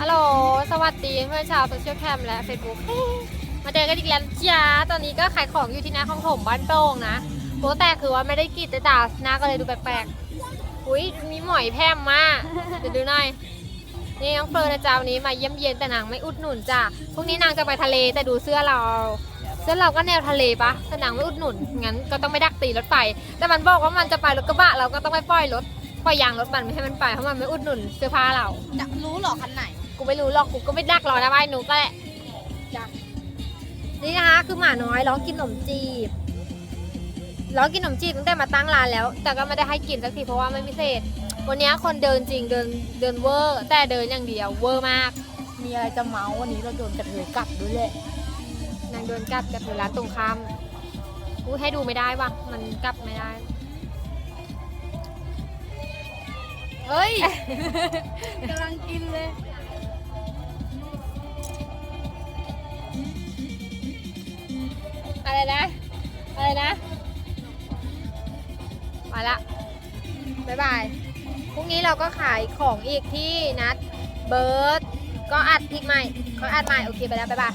ฮัลโหล สวัสดีเพื่อนชาวโซเชียลแคมและ Facebook มาเจอกันอีกแล้วจ้า ตอนนี้ก็ขายของอยู่ที่หน้าของผมบ้านโป่งนะโป๊แต่คือว่าไม่ได้กรีดแต่ตาหน้าก็เลยดูแปลกๆ อุ้ยมีหมอยแพร่มมากเดี๋ยวดูหน่อย นี่น้องเฟิร์นนะจ๊ะวันนี้มาเยี่ยมเยียนแต่นางไม่อุดหนุนจ้ะพรุ่งนี้นางจะไปทะเลแต่ดูเสื้อเรา เสื้อเราก็แนวทะเลปะแต่นางไม่อุดหนุน งั้นก็ต้องไม่ดักตีรถไฟ แต่มันบอกว่ามันจะไปรถกระบะเราก็ต้องไปปล่อยรถ ปล่อยยางรถมันไม่ให้มันไปเพราะมันไม่อุดหนุนเสื้อผ้าเรา จะรู้เหรอคันไหน กูไม่รู้หรอกกูก็ไม่ดักรอนะไอ้หนูก็แหละจ้ะ นี่นะคะ คือหมาน้อยร้องกินขนมจีบร้องกินขนมจีบตั้งแต่มาตั้งร้านแล้ว แต่ก็ไม่ได้ให้กินสักทีเพราะว่าไม่พิเศษ วันนี้คนเดินจริงเดินเดินเวอร์ แต่เดินอย่างเดียวเวอร์มากมีอะไรจะเมาส์วันนี้เราโดนกระเทยกัดด้วยแหละนางเดินกลับกับร้านตรงข้ามกูให้ดูไม่ได้ว่ะมันกลับไม่ได้ เฮ้ยกำลังกินเลย อะไรนะ อะไรนะ มาละบ๊ายบาย พรุ่งนี้เราก็ขายของอีกที่นัดเบิร์ดก็อัดอีกใหม่ก็อัดใหม่ โอเคไปแล้วบ๊ายบาย